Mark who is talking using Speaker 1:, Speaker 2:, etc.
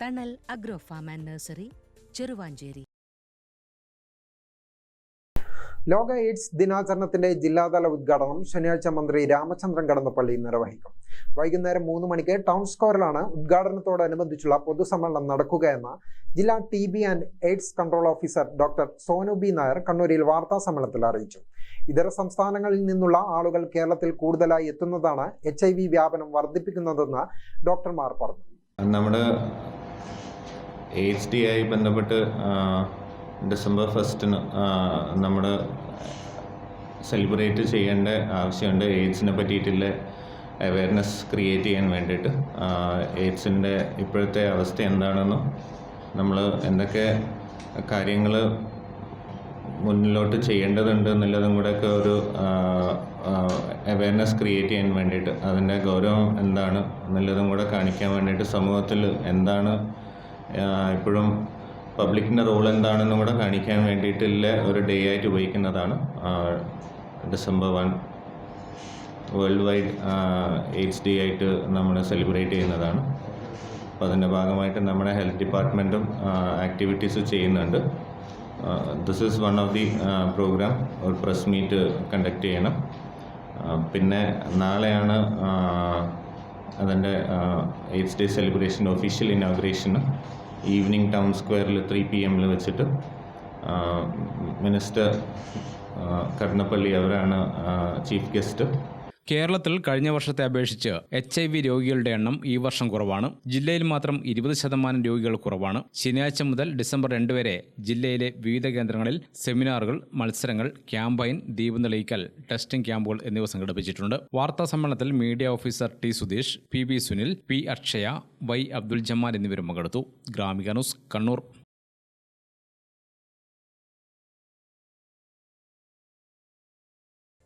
Speaker 1: Thanal agro farm and nursery Cheruvanchery
Speaker 2: ലോക AIDS ദിനാചരണത്തിന്റെ ജില്ലാതല ഉദ്ഘാടനം ശനിയാഴ്ച മന്ത്രി രാമചന്ദ്രൻ കടന്നപ്പള്ളി നിർവഹിക്കും. വൈകുന്നേരം മൂന്ന് മണിക്ക് ടൗൺ സ്ക്വയറിലാണ് ഉദ്ഘാടനത്തോടനുബന്ധിച്ചുള്ള പൊതുസമ്മേളനം നടക്കുകയെന്ന് ജില്ലാ T B and AIDS control officer doctor Sonu B Nair കണ്ണൂരിൽ വാർത്താ സമ്മേളനത്തിൽ അറിയിച്ചു. ഇതര സംസ്ഥാനങ്ങളിൽ നിന്നുള്ള ആളുകൾ കേരളത്തിൽ കൂടുതലായി എത്തുന്നതാണ് എച്ച് ഐ വി വ്യാപനം വർദ്ധിപ്പിക്കുന്നതെന്ന് ഡോക്ടർമാർ പറഞ്ഞു.
Speaker 3: നമ്മുടെ എയ്ഡ്സ് ഡി ആയി ബന്ധപ്പെട്ട് ഡിസംബർ ഫസ്റ്റിന് നമ്മൾ സെലിബ്രേറ്റ് ചെയ്യേണ്ട ആവശ്യമുണ്ട്. എയ്ഡ്സിനെ പറ്റിയിട്ടുള്ള അവയർനെസ് ക്രിയേറ്റ് ചെയ്യാൻ വേണ്ടിയിട്ട്. എയ്ഡ്സിന്റെ ഇപ്പോഴത്തെ അവസ്ഥ എന്താണെന്നും നമ്മൾ എന്തൊക്കെ കാര്യങ്ങൾ മുന്നിലോട്ട് ചെയ്യേണ്ടതുണ്ട് എന്നുള്ളതും കൂടെയൊക്കെ ഒരു അവയർനെസ് ക്രിയേറ്റ് ചെയ്യാൻ വേണ്ടിയിട്ട് അതിന്റെ ഗൗരവം എന്താണ് എന്നുള്ളതും കൂടെ കാണിക്കാൻ വേണ്ടിയിട്ട് സമൂഹത്തിൽ എന്താണ് ഇപ്പോഴും പബ്ലിക്കിന്റെ റോൾ എന്താണെന്നും കൂടെ കാണിക്കാൻ വേണ്ടിയിട്ടുള്ള ഒരു ഡേ ആയിട്ട് ഉപയോഗിക്കുന്നതാണ്. December one. World wide AIDS day ആയിട്ട് നമ്മൾ സെലിബ്രേറ്റ് ചെയ്യുന്നതാണ്. അപ്പോൾ അതിന്റെ ഭാഗമായിട്ട് നമ്മുടെ ഹെൽത്ത് ഡിപ്പാർട്ട്മെന്റും ആക്ടിവിറ്റീസ് ചെയ്യുന്നുണ്ട്. This is one of the programme ഒരു പ്രസ് മീറ്റ് കണ്ടക്ട് ചെയ്യണം. പിന്നെ നാളെയാണ് അതിന്റെ എയ്ഡ്സ് ഡേ സെലിബ്രേഷന്റെ ഒഫീഷ്യൽ ഇനോഗ്രേഷന് ഈവനിങ് ടൗൺ സ്ക്വയറിൽ ത്രീ പി എമ്മിൽ വെച്ചിട്ട് മിനിസ്റ്റർ കടന്നപ്പള്ളി അവരാണ് ചീഫ് ഗസ്റ്റ്
Speaker 4: കേരളത്തിൽ കഴിഞ്ഞ വർഷത്തെ അപേക്ഷിച്ച് എച്ച് ഐ വി രോഗികളുടെ എണ്ണം ഈ വർഷം കുറവാണ്. ജില്ലയിൽ മാത്രം ഇരുപത് ശതമാനം രോഗികൾ കുറവാണ്. ശനിയാഴ്ച മുതൽ ഡിസംബർ രണ്ട് വരെ ജില്ലയിലെ വിവിധ കേന്ദ്രങ്ങളിൽ സെമിനാറുകൾ മത്സരങ്ങൾ ക്യാമ്പയിൻ ദീപം തെളിയിക്കൽ ടെസ്റ്റിംഗ് ക്യാമ്പുകൾ എന്നിവ സംഘടിപ്പിച്ചിട്ടുണ്ട്. വാർത്താ സമ്മേളനത്തിൽ media officer T Sudheesh P B Sunil P Akshaya Y Abdul Jamal എന്നിവരും പങ്കെടുത്തു. Gramika news Kannur.